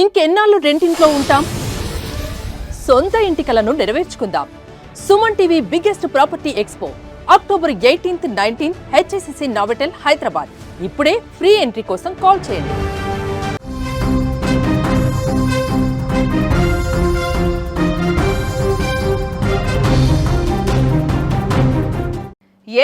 ఇంకెన్నాళ్ళు రెంటింట్లో ఉంటాం? సొంత ఇంటి కలను నెరవేర్చుకుందాం. Suman TV biggest property expo October eighteenth nineteenth HSCC Novotel Hyderabad. ఇప్పుడే ఫ్రీ ఎంట్రీ కోసం కాల్ చేయండి.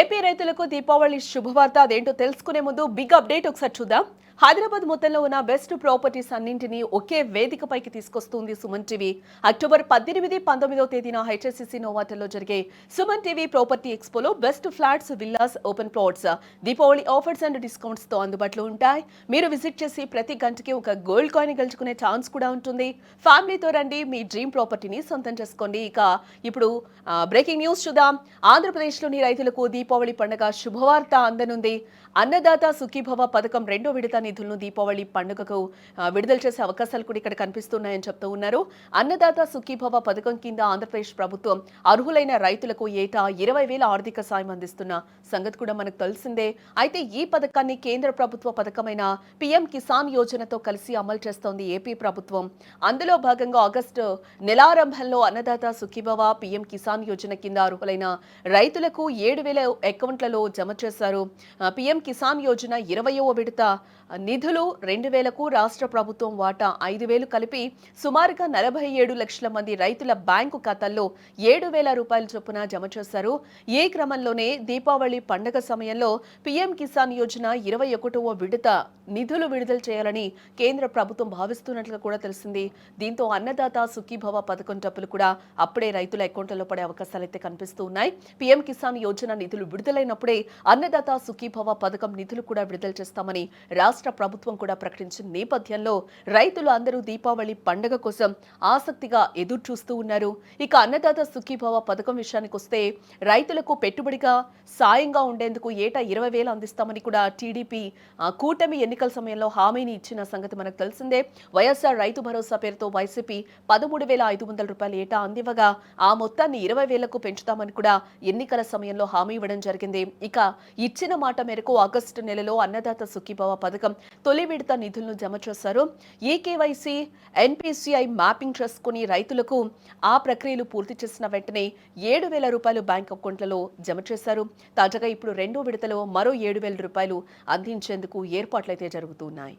ఏపీ రైతులకు దీపావళి శుభవార్త అదేంటో తెలుసుకునే ముందు బిగ్ అప్డేట్ ఒకసారి చూద్దాం. హైదరాబాద్ మొత్తంలో ఉన్న బెస్ట్ ప్రాపర్టీస్ అన్నింటినీ ఒకే వేదికపైకి తీసుకొస్తుంది సుమన్ టీవీ. అక్టోబర్ పద్దెనిమిది పంతొమ్మిదో తేదీన హెచ్ఎస్సిసి నోవాటల్లో జరిగే Suman TV property ఎక్స్పోలో best flats villas open plots Deepavali offers and డిస్కౌంట్స్తో అందుబాటులో ఉంటాయి. మీరు విజిట్ చేసి ప్రతి గంటకి ఒక గోల్డ్ కాయిన్ గెలుచుకునే ఛాన్స్ కూడా ఉంటుంది. ఫ్యామిలీతో రండి మీ డ్రీమ్ ప్రాపర్టీని సొంతం చేసుకోండి. ఇక ఇప్పుడు బ్రేకింగ్ న్యూస్ చూద్దాం. ఆంధ్రప్రదేశ్లోని రైతులకు దీపావళి పండుగ శుభవార్త అందనుంది. అన్నదాత సుఖీభవ పథకం రెండో విడత నిధులను దీపావళి పండుగకు విడుదల చేసే అవకాశాలు కూడా ఇక్కడ కనిపిస్తున్నాయని చెప్తూ ఉన్నారు. అన్నదాత సుఖీభవ పథకం కింద ఆంధ్రప్రదేశ్ ప్రభుత్వం అర్హులైన రైతులకు ఏటా ఇరవై వేల ఆర్థిక సాయం అందిస్తున్న సంగతి కూడా మనకు తెలిసిందే. అయితే ఈ పథకాన్ని కేంద్ర ప్రభుత్వ పథకమైన పీఎం కిసాన్ యోజనతో కలిసి అమలు చేస్తోంది ఏపీ ప్రభుత్వం. అందులో భాగంగా ఆగస్టు నెలారంభంలో అన్నదాత సుఖీభవ పీఎం కిసాన్ యోజన కింద అర్హులైన రైతులకు ఏడు వేల అకౌంట్లలో జమ చేశారు. పిఎం పీఎం కిసాన్ యోజన ఇరవయో విడత నిధులు రెండు వేలకు రాష్ట్ర ప్రభుత్వం వాటా ఐదు వేలు కలిపి సుమారుగా నలభై ఏడు లక్షల మంది రైతుల బ్యాంకు ఖాతాల్లో ఏడు వేల రూపాయల చొప్పున జమ చేశారు. ఈ క్రమంలోనే దీపావళి పండగ సమయంలో పీఎం కిసాన్ యోజన ఇరవై ఒకటవ విడత నిధులు విడుదల చేయాలని కేంద్ర ప్రభుత్వం భావిస్తున్నట్లు కూడా తెలిసింది. దీంతో అన్నదాత సుఖీభవ పథకం డబ్బులు కూడా అప్పుడే రైతుల అకౌంట్లలో పడే అవకాశాలు అయితే కనిపిస్తూ ఉన్నాయి. పీఎం కిసాన్ యోజన నిధులు విడుదలైనప్పుడే అన్నదాత సుఖీభవ పథకం నిధులు కూడా విడుదల చేస్తామని రాష్ట్ర ప్రభుత్వం కూడా ప్రకటించిన నేపథ్యంలో రైతులు అందరూ దీపావళి పండుగ కోసం ఆసక్తిగా ఎదురు చూస్తూ ఉన్నారు. ఇక అన్నదాత సుఖీభవ పథకం విషయానికి వస్తే రైతులకు పెట్టుబడిగా సాయంగా ఉండేందుకు ఏటా ఇరవై వేలు అందిస్తామని కూడా టీడీపీ కూటమి ఎన్నికల సమయంలో హామీని ఇచ్చిన సంగతి మనకు తెలిసిందే. వైఎస్ఆర్ రైతు భరోసా పేరుతో వైసీపీ పదమూడు వేల ఐదు వందల రూపాయలు ఏటా అందివ్వగా ఆ మొత్తాన్ని ఇరవై వేలకు పెంచుతామని కూడా ఎన్నికల సమయంలో హామీ ఇవ్వడం జరిగింది. ఇక ఇచ్చిన మాట మేరకు ఆగస్టు నెలలో అన్నదాత సుఖీభవ పథకం తొలి విడత నిధులను జమ చేశారు. ఈ కేవైసీ ఎన్పిసిఐ మ్యాపింగ్ చేసుకుని రైతులకు ఆ ప్రక్రియలు పూర్తి చేసిన వెంటనే ఏడు వేల రూపాయలు బ్యాంక్ అకౌంట్లలో జమ చేశారు. తాజాగా ఇప్పుడు రెండో విడతలో మరో ఏడు వేల రూపాయలు అందించేందుకు ఏర్పాట్లయితే జరుగుతున్నాయి.